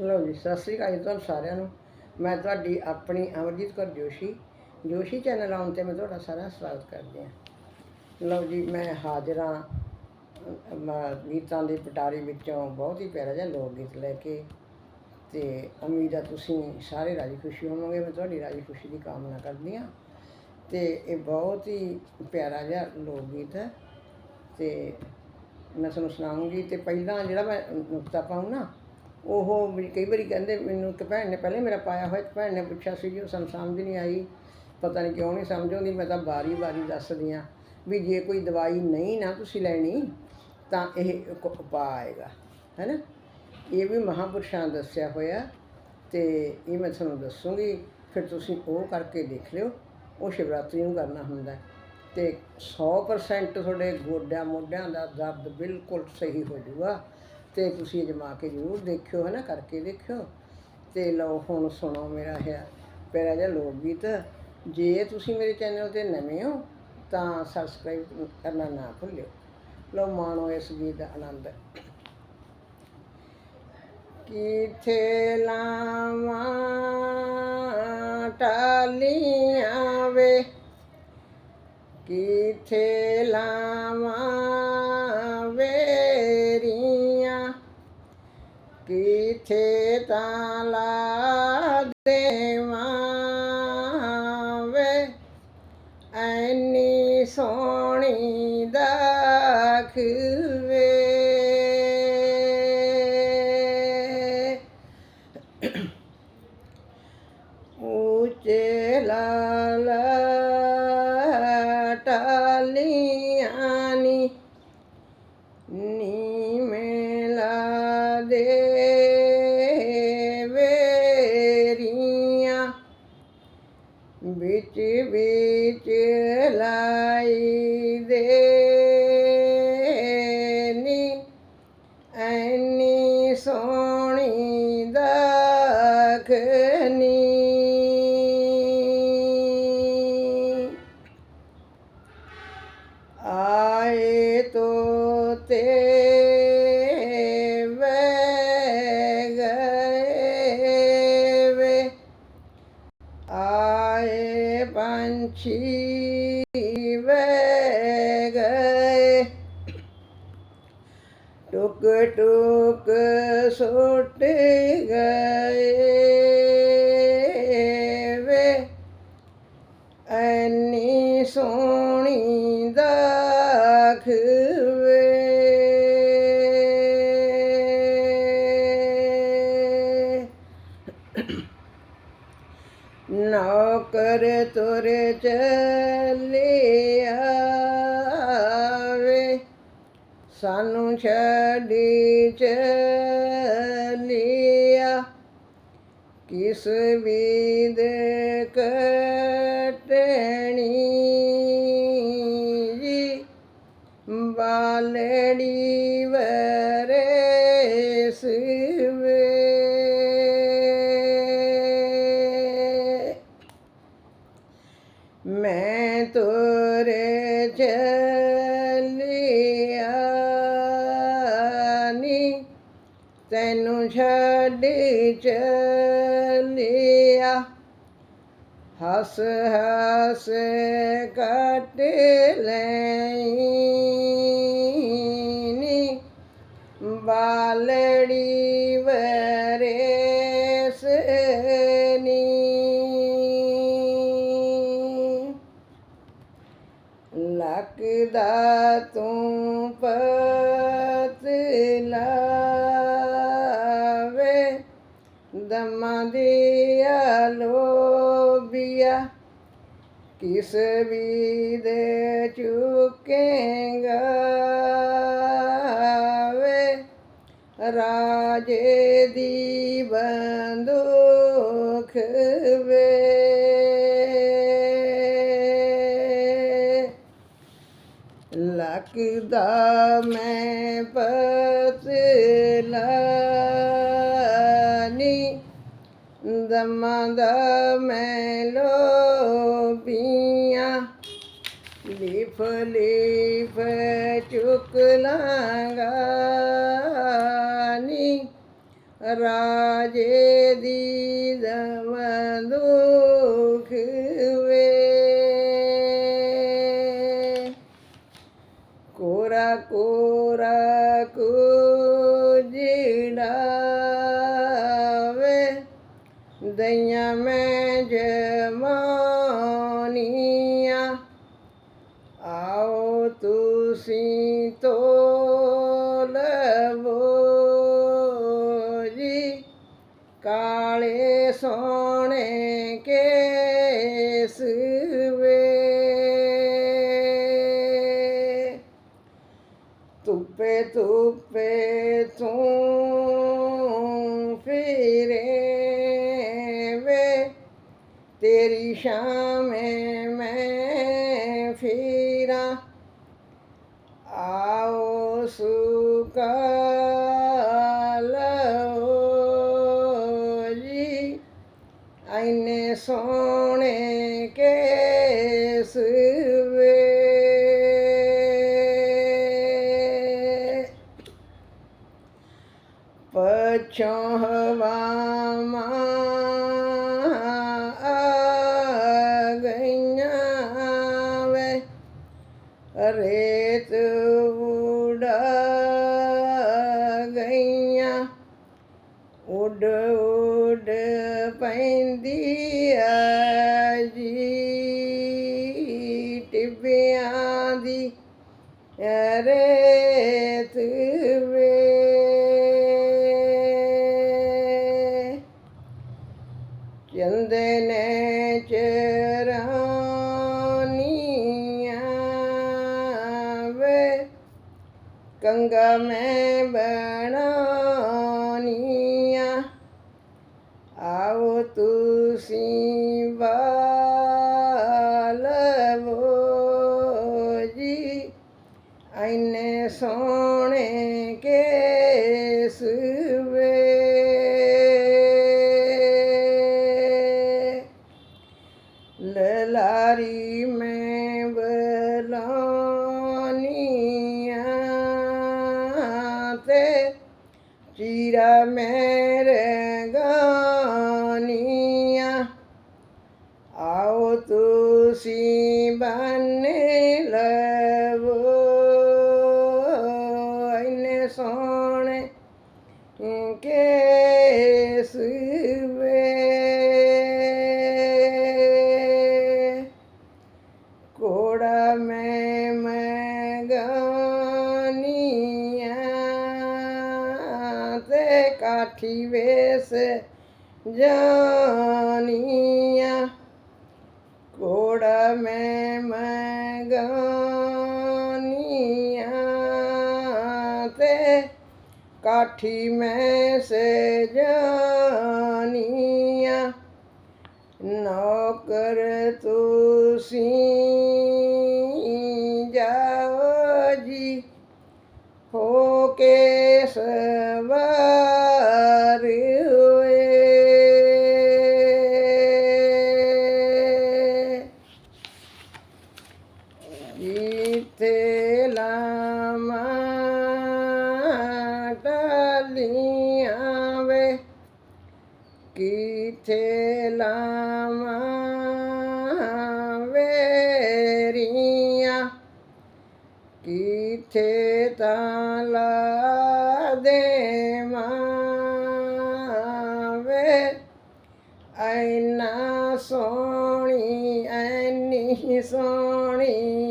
ਲਓ ਜੀ, ਸਤਿ ਸ੍ਰੀ ਅਕਾਲ ਜੀ ਤੁਹਾਨੂੰ ਸਾਰਿਆਂ ਨੂੰ। ਮੈਂ ਤੁਹਾਡੀ ਆਪਣੀ ਅਮਰਜੀਤ ਕੌਰ ਜੋਸ਼ੀ। ਜੋਸ਼ੀ ਚੈਨਲ ਆਉਣ ਤੇ ਮੈਂ ਤੁਹਾਡਾ ਸਾਰਾ ਸਵਾਗਤ ਕਰਦੀ ਹਾਂ। ਲਓ ਜੀ, ਮੈਂ ਹਾਜ਼ਰ ਹਾਂ ਗੀਤਾਂ ਦੇ ਪਟਾਰੀ ਵਿੱਚੋਂ ਬਹੁਤ ਹੀ ਪਿਆਰਾ ਜਿਹਾ ਲੋਕ ਗੀਤ ਲੈ ਕੇ। ਤੇ ਉਮੀਦ ਆ ਤੁਸੀਂ ਸਾਰੇ ਰਾਜੀ ਖੁਸ਼ੀ ਹੋਵੋਗੇ, ਮੈਂ ਤੁਹਾਡੀ ਰਾਜੀ ਖੁਸ਼ੀ ਦੀ ਕਾਮਨਾ ਕਰਦੀ ਹਾਂ। ਤੇ ਇਹ ਬਹੁਤ ਹੀ ਪਿਆਰਾ ਜਿਹਾ ਲੋਕ ਗੀਤ ਹੈ। ਤੇ ਮੈਂ ਤੁਹਾਨੂੰ ਸੁਣਾਉਂਗੀ, ਤੇ ਪਹਿਲਾਂ ਜਿਹੜਾ ਮੈਂ ਨੁਕਤਾ ਪਾਉਂ ਨਾ ਉਹ ਵੀ ਕਈ ਵਾਰੀ ਕਹਿੰਦੇ ਮੈਨੂੰ ਇੱਕ ਭੈਣ ਨੇ ਪਹਿਲੇ ਮੇਰਾ ਪਾਇਆ ਹੋਇਆ ਭੈਣ ਨੇ ਪੁੱਛਿਆ ਸੀ ਜੀ ਉਹ ਸਾਨੂੰ ਸਮਝ ਨਹੀਂ ਆਈ। ਪਤਾ ਨਹੀਂ ਕਿਉਂ ਨਹੀਂ ਸਮਝ ਆਉਂਦੀ, ਮੈਂ ਤਾਂ ਵਾਰੀ ਵਾਰੀ ਦੱਸਦੀ ਹਾਂ ਵੀ ਜੇ ਕੋਈ ਦਵਾਈ ਨਹੀਂ ਨਾ ਤੁਸੀਂ ਲੈਣੀ ਤਾਂ ਇਹ ਇੱਕ ਉਪਾਅ ਆਏਗਾ ਹੈ ਨਾ ਇਹ ਵੀ ਮਹਾਂਪੁਰਸ਼ਾਂ ਦੱਸਿਆ ਹੋਇਆ ਤੇ ਇਹ ਮੈਂ ਤੁਹਾਨੂੰ ਦੱਸੂਗੀ, ਫਿਰ ਤੁਸੀਂ ਉਹ ਕਰਕੇ ਦੇਖ ਲਿਓ, ਉਹ ਸ਼ਿਵਰਾਤਰੀ ਨੂੰ ਕਰਨਾ ਹੁੰਦਾ ਹੈ। ਤੇ 100% ਤੁਹਾਡੇ ਗੋਡਿਆਂ ਮੋਢਿਆਂ ਦਾ ਦਰਦ ਬਿਲਕੁਲ ਸਹੀ ਹੋ ਜਾਊਗਾ। ਤੇ ਤੁਸੀਂ ਅਜਮਾ ਕੇ ਜ਼ਰੂਰ ਦੇਖਿਓ ਹੈ ਨਾ ਕਰਕੇ ਦੇਖਿਓ। ਤੇ ਲਓ, ਹੁਣ ਸੁਣੋ ਮੇਰਾ ਹੈ ਪਿਆਰਾ ਜਿਹਾ ਲੋਕ ਗੀਤ ਜੇ ਤੁਸੀਂ ਮੇਰੇ ਚੈਨਲ ਤੇ ਨਵੇਂ ਹੋ, ਤਾਂ ਸਬਸਕ੍ਰਾਈਬ ਕਰਨਾ ਨਾ ਭੁੱਲਿਓ। ਲਓ, ਮਾਣੋ ਇਸ ਗੀਤ ਦਾ ਆਨੰਦ। ਕਿਥੇ ਲਾਵਾਂ ਟਾਲੀਆਂ ਵੇ? ਕਿਥੇ ਲਾਵਾਂ ਕਿਥੇ ਤਾਂ ਲਾ ਦੇਵਾਂ ਵੇ ਐਨੀ ਸੋਹਣੀ ਦਾਖ ਵੇ ਉੱਚੇ ਲਾਲ ਟਾਲੀਆਂ ਨੀ ਨੀ ਮੇਲਾ ਦੇ। ਆਏ ਤੋਤੇ ਵੇ ਗਏ ਵੇ। ਆਏ ਪੰਛੀ ਵੇ ਗਏ। ਟੁਕ ਟੁਕ ਸੁੱਟ ਗਏ। ਵੇ ਤੁਰ ਚੱਲਿਆ ਵੇ ਸਾਨੂੰ ਛੱਡੀ ਚੱਲਿਆ। ਕਿਸ ਵੀਦ ਕਟਣੀ? ਜੀ ਬਾਲੜੀ ਵਰੇਸ ਮੈਂ ਤੋਰੇ ਚੱਲਿਆ ਨੀ। ਤੈਨੂੰ ਛੱਡ ਚੱਲਿਆ ਹੱਸ ਹੱਸ ਕੱਟ ਲੈਨੀ ਬਾਲੜੀ ਵਰੇਸ ਲੱਗਦਾ ਤੂੰ ਪਤਲਾ ਵੇ ਦਮਾਂ ਦੀ ਲੋਬੀਆ ਕਿਸ ਵੀ ਦੇ ਦਮਾਂ ਦਾ ਮੈਂ ਲੋਬੀਆਂ ਲਿਫ ਲਿਫ ਚੁੱਕ ਲਾਂਗਾ ਰਾਜੇ ਦੀ ਦਮ ਦੁਖ ਵੇ। ਕੋਰਾ ਕੋਰਾ ਕੋ ਵੇ ਦਈਆਂ ਮੈਂ ਜਮਾਨੀਆਂ ਆਓ ਤੁਸੀਂ ਤੋ ਲਵੋ ਜੀ ਕਾਲੇ ਸੋਹਣੇ ਕੇਸ ਵੇ ਪਛੋਂ ਹਵਾਵਾਂ ਆ ਗਈਆਂ ਵੇ ਰੇਤ ਉਡ ਗਈਆਂ ਉੱਡ ਉੱਡ ਪੈਂਦੀ ਆ ਜੀ ਟਿੱਬਿਆਂ ਦੀ ਰੇਤ ਚੰਦੇ ਨੇ ਚਰਾਨੀਆਂ ਵੇ ਕੰਗਾ ਮੈਂ ਬਣਾਨੀਆਂ। ਆਓ ਤੁਸੀਂ ਵਾਲਵੋ ਜੀ ਐਨੇ ਸੋਹਣੇ ਕੇਸ ਆਓ ਤੁਸੀਂ ਬੰਨੇ ਲਵੋ, ਇੰਨੇ ਸੋਹਣੇ ਕੇਸ ਵੇ। ਕੋੜਾ ਮੈਂ ਮਗਾਨੀਆਂ ਤੇ ਕਾਠੀ ਵੇਸ ਜਾਨੀਆਂ। ਕੋੜਾ ਮੈਂ ਮਗਾਨੀਆਂ ਤੇ ਕਾਠੀ ਮੈਂ ਸੇ ਜਾਨੀਆਂ ਨੌਕਰ ਤੁਸੀਂ ਜਾਓ ਜੀ ਹੋ ਕਿਥੇ ਲਾਵਾਂ ਵੇਰੀਆਂ? ਕਿਥੇ ਤਾਂ ਲਾ ਦੇ ਵੇ? ਐਨਾ ਸੋਹਣੀ ਐਨੀ ਸੋਹਣੀ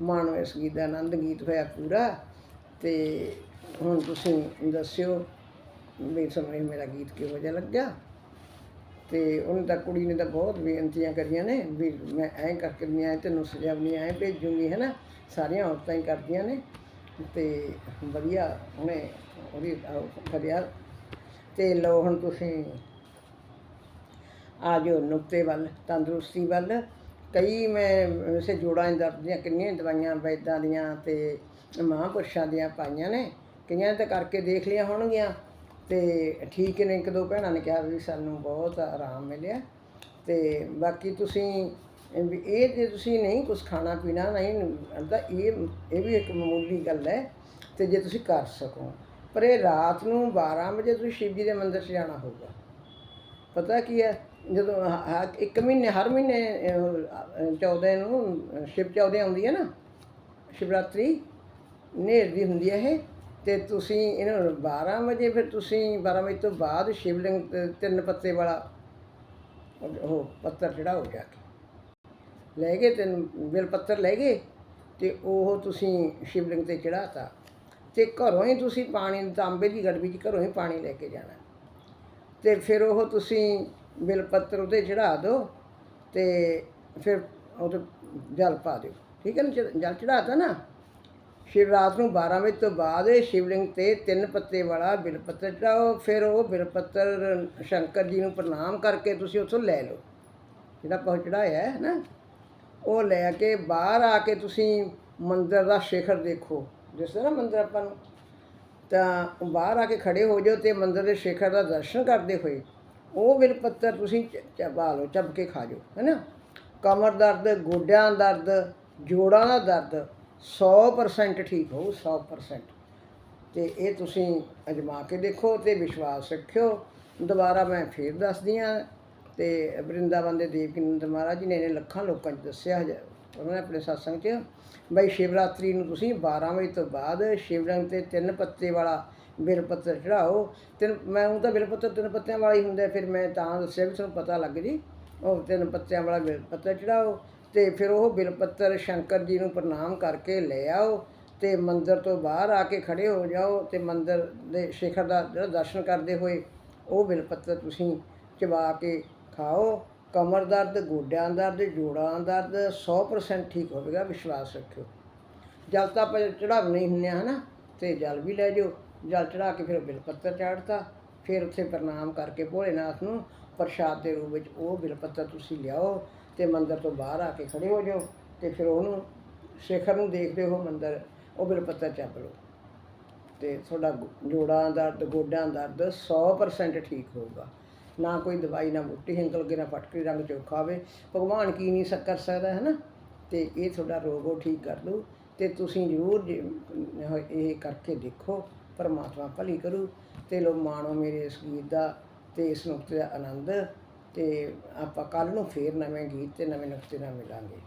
ਮਾਣੋ ਇਸ ਗੀਤ ਦਾ ਆਨੰਦ ਗੀਤ ਹੋਇਆ ਪੂਰਾ ਤੇ ਹੁਣ ਤੁਸੀਂ ਦੱਸਿਓ ਵੀ ਤੁਹਾਨੂੰ ਮੇਰਾ ਗੀਤ ਕਿਹੋ ਜਿਹਾ ਲੱਗਿਆ। ਤੇ ਉਹਨੇ ਤਾਂ ਕੁੜੀ ਨੇ ਤਾਂ ਬਹੁਤ ਬੇਨਤੀਆਂ ਕਰੀਆਂ ਨੇ ਵੀ ਮੈਂ ਐਂ ਕਰਕੇ ਨਹੀਂ ਆਏ ਤੈਨੂੰ ਸਜਾਵਣੀ ਐਂ ਭੇਜੂਗੀ ਹੈ ਨਾ ਸਾਰੀਆਂ ਔਰਤਾਂ ਹੀ ਕਰਦੀਆਂ ਨੇ ਤੇ ਵਧੀਆ ਉਹਨੇ ਉਹਦੀ ਉਹ ਕਰਿਆ। ਤੇ ਲਓ ਹੁਣ ਤੁਸੀਂ ਆ ਜਾਓ ਨੁਕਤੇ ਵੱਲ, ਤੰਦਰੁਸਤੀ ਵੱਲ। ਕਈ ਮੈਂ ਵੈਸੇ ਜੋੜਾਂ ਦਰਦ ਦੀਆਂ ਕਿੰਨੀਆਂ ਦਵਾਈਆਂ ਵੈਦਾਂ ਦੀਆਂ ਤੇ ਮਹਾਂਪੁਰਸ਼ਾਂ ਦੀਆਂ ਪਾਈਆਂ ਨੇ, ਕਈਆਂ ਨੇ ਤਾਂ ਕਰਕੇ ਦੇਖ ਲਿਆ ਹੋਣਗੀਆਂ ਤੇ ਠੀਕ ਨੇ, ਇੱਕ ਦੋ ਭੈਣਾਂ ਨੇ ਕਿਹਾ ਵੀ ਸਾਨੂੰ ਬਹੁਤ ਆਰਾਮ ਮਿਲਿਆ ਤੇ ਬਾਕੀ ਤੁਸੀਂ ਵੀ ਇਹ ਜੇ ਤੁਸੀਂ ਨਹੀਂ ਕੁਝ ਖਾਣਾ ਪੀਣਾ, ਨਹੀਂ ਤਾਂ ਇਹ ਇਹ ਵੀ ਇੱਕ ਮਾਮੂਲੀ ਗੱਲ ਹੈ ਤੇ ਜੇ ਤੁਸੀਂ ਕਰ ਸਕੋ, ਪਰ ਇਹ ਰਾਤ ਨੂੰ 12 ਵਜੇ ਤੁਸੀਂ ਸ਼ਿਵ ਜੀ ਦੇ ਮੰਦਿਰ 'ਚ ਜਾਣਾ ਹੋਊਗਾ। ਪਤਾ ਕੀ ਹੈ? ਜਦੋਂ ਹ- ਹ- ਇੱਕ ਮਹੀਨੇ ਹਰ ਮਹੀਨੇ ਅਹ, 14 ਨੂੰ ਸ਼ਿਵ ਚੌਦੇ ਆਉਂਦੀ ਹੈ ਨਾ ਸ਼ਿਵਰਾਤਰੀ ਨੇਰ ਦੀ ਹੁੰਦੀ ਹੈ ਇਹ ਤੇ ਤੁਸੀਂ ਇਹਨਾਂ ਨੂੰ 12 ਵਜੇ ਫਿਰ ਤੁਸੀਂ 12 ਵਜੇ ਤੋਂ ਬਾਅਦ ਸ਼ਿਵਲਿੰਗ ਤੇ ਤਿੰਨ ਪੱਤੇ ਵਾਲਾ ਉਹ ਪੱਤਰ ਚੜਾਓ ਜਾ ਕੇ ਲੈ ਗਏ ਤਿੰਨ ਬਿਲ ਪੱਤਰ ਲੈ ਗਏ ਤੇ ਉਹ ਤੁਸੀਂ ਸ਼ਿਵਲਿੰਗ ਤੇ ਚੜਾਤਾ ਤੇ ਘਰੋਂ ਹੀ ਤੁਸੀਂ ਪਾਣੀ ਤਾਂਬੇ ਦੀ ਗੜਵੀ 'ਚ ਘਰੋਂ ਹੀ ਪਾਣੀ ਲੈ ਕੇ ਜਾਣਾ। ਤੇ ਫਿਰ ਉਹ ਤੁਸੀਂ ਬਿਲ ਪੱਤਰ ਉਹਦੇ ਚੜਾ ਦਿਓ ਤੇ ਫਿਰ ਉਹ ਤੇ ਜਲ ਪਾ ਦਿਓ। ਠੀਕ ਹੈ ਨਾ? ਜਦ ਜਲ ਚੜਾਤਾ ਨਾ? ਸ਼ਿਵਰਾਤ ਨੂੰ 12 ਵਜੇ ਤੋਂ ਬਾਅਦ ਸ਼ਿਵਲਿੰਗ ਤੇ ਤਿੰਨ ਪੱਤੇ ਵਾਲਾ ਬਿਲ ਪੱਤਰ ਚੜਾਓ ਫਿਰ ਉਹ ਬਿਲ ਪੱਤਰ ਸ਼ੰਕਰ ਜੀ ਨੂੰ ਪ੍ਰਣਾਮ ਕਰਕੇ ਤੁਸੀਂ ਉੱਥੋਂ ਲੈ ਲਓ। ਜਿਹੜਾ ਪਹੁੰਚ ਚੜਾਇਆ ਹੈ ਨਾ? ਉਹ ਲੈ ਕੇ ਬਾਹਰ ਆ ਕੇ ਤੁਸੀਂ ਮੰਦਰ ਦਾ ਸ਼ਿਖਰ ਦੇਖੋ। ਜਿਸ ਤਰ੍ਹਾਂ ਮੰਦਰ ਆਪਾਂ ਨੂੰ। ਤਾਂ ਬਾਹਰ ਆ ਕੇ ਖੜੇ ਹੋ ਜਾਓ ਤੇ ਮੰਦਰ ਦੇ ਸ਼ਿਖਰ ਦਾ ਦਰਸ਼ਨ ਕਰਦੇ ਹੋਏ ਉਹ ਬਿਲ ਪੱਤਰ ਤੁਸੀਂ ਚ- ਚਬਾ ਲਓ, ਚੱਬ ਕੇ ਖਾ ਜਾਓ, ਹੈਨਾ? ਕਮਰ ਦਰਦ, ਗੋਡਿਆਂ ਦਰਦ, ਜੋੜਾਂ ਦਾ ਦਰਦ 100% ਠੀਕ ਹੋਊ 100% ਤੇ ਇਹ ਤੁਸੀਂ ਅਜਮਾ ਕੇ ਦੇਖੋ ਤੇ ਵਿਸ਼ਵਾਸ ਰੱਖਿਓ। ਦੁਬਾਰਾ ਮੈਂ ਫੇਰ ਦੱਸਦੀ ਹਾਂ ਤੇ ਬ੍ਰਿੰਦਾਵਨ ਦੇ ਦੇਵਕਿੰਦ ਮਹਾਰਾਜ ਜੀ ਨੇ ਇਹਨੇ ਲੱਖਾਂ ਲੋਕਾਂ 'ਚ ਦੱਸਿਆ ਉਹਨਾਂ ਨੇ ਆਪਣੇ satsang 'ਚ। ਬਈ ਸ਼ਿਵਰਾਤਰੀ ਨੂੰ ਤੁਸੀਂ 12 ਵਜੇ ਤੋਂ ਬਾਅਦ ਸ਼ਿਵਰੰਗ ਤੇ ਤਿੰਨ ਪੱਤੇ ਵਾਲਾ ਬਿਲ ਪੱਤਰ ਚੜਾਓ ਤਿੰਨ, ਮੈਂ ਉਹ ਤਾਂ ਬਿਲ ਪੱਤਰ ਤਿੰਨ ਪੱਤਿਆਂ ਵਾਲਾ ਹੀ ਹੁੰਦਾ ਫਿਰ ਮੈਂ ਤਾਂ ਦੱਸਿਆ ਵੀ ਤੁਹਾਨੂੰ ਪਤਾ ਲੱਗ ਜੀ, ਉਹ ਤਿੰਨ ਪੱਤਿਆਂ ਵਾਲਾ ਬਿਲ ਪੱਤਰ ਚੜਾਓ ਤੇ ਫਿਰ ਉਹ ਬਿਲ ਪੱਤਰ ਸ਼ੰਕਰ ਜੀ ਨੂੰ ਪ੍ਰਣਾਮ ਕਰਕੇ ਲੈ ਆਓ ਤੇ ਮੰਦਰ ਤੋਂ ਬਾਹਰ ਆ ਕੇ ਖੜੇ ਹੋ ਜਾਓ ਤੇ ਮੰਦਰ ਦੇ ਸ਼ਿਖਰ ਦਾ ਜਿਹੜਾ ਦਰਸ਼ਨ ਕਰਦੇ ਹੋਏ ਉਹ ਬਿਲ ਪੱਤਰ ਤੁਸੀਂ ਚਬਾ ਕੇ ਖਾਓ। ਕਮਰ ਦਰਦ, ਗੋਡਿਆਂ ਦਰਦ, ਜੋੜਾਂ ਦਰਦ 100% ਠੀਕ ਹੋਵੇਗਾ, ਵਿਸ਼ਵਾਸ ਰੱਖਿਓ। ਜਲ ਤਾਂ ਆਪਾਂ ਚੜਾਉਣੇ ਹੀ ਹੁੰਦੇ ਆ, ਹਨਾ? ਤੇ ਜਲ ਵੀ ਲੈ ਜਾਓ। ਜਲ ਚੜਾ ਕੇ ਫਿਰ ਬਿਲ ਪੱਤਰ ਚਾੜਤਾ ਫਿਰ ਉੱਥੇ ਪ੍ਰਣਾਮ ਕਰਕੇ ਭੋਲੇਨਾਥ ਨੂੰ ਪ੍ਰਸ਼ਾਦ ਦੇ ਰੂਪ ਵਿੱਚ ਉਹ ਬਿਲ ਪੱਤਰ ਤੁਸੀਂ ਲਿਆਓ ਤੇ ਮੰਦਰ ਤੋਂ ਬਾਹਰ ਆ ਕੇ ਖੜੇ ਹੋ ਜਾਓ ਤੇ ਫਿਰ ਉਹਨੂੰ ਸ਼ੇਖਰ ਨੂੰ ਦੇਖਦੇ ਹੋ ਮੰਦਰ ਉਹ ਬਿਲ ਪੱਤਰ ਚੱਪ ਲਓ। ਤੇ ਤੁਹਾਡਾ ਗੋ- ਜੋੜਾਂ ਦਰਦ ਗੋਡਿਆਂ ਦਰਦ 100% ਠੀਕ ਹੋਊਗਾ। ਨਾ ਕੋਈ ਦਵਾਈ ਨਾ ਮੁੱਟੀ ਹਿੰਕਲ ਕੇ ਨਾ ਫਟਕਰੀ ਰੰਗ ਚੋਖਾ ਹੋਵੇ। ਭਗਵਾਨ ਕੀ ਨਹੀਂ ਸ- ਕਰ ਸਕਦਾ ਹੈ ਨਾ ਤੇ ਇਹ ਤੁਹਾਡਾ ਰੋਗ ਉਹ ਠੀਕ ਕਰ ਦੂ ਤੇ ਤੁਸੀਂ ਜ਼ਰੂਰ ਜੇ, ਇਹ ਕਰਕੇ ਦੇਖੋ ਪਰਮਾਤਮਾ ਭਲੀ ਕਰੂ ਤੇ ਲੋ ਮਾਣੋ ਮੇਰੇ ਇਸ ਗੀਤ ਦਾ ਤੇ ਇਸ ਨੁਕਤੇ ਦਾ ਆਨੰਦ ਤੇ ਆਪਾਂ ਕੱਲ ਨੂੰ ਫੇਰ ਨਵੇਂ ਗੀਤ ਤੇ ਨਵੇਂ ਨੁਕਤੇ ਨਾਲ ਮਿਲਾਂਗੇ।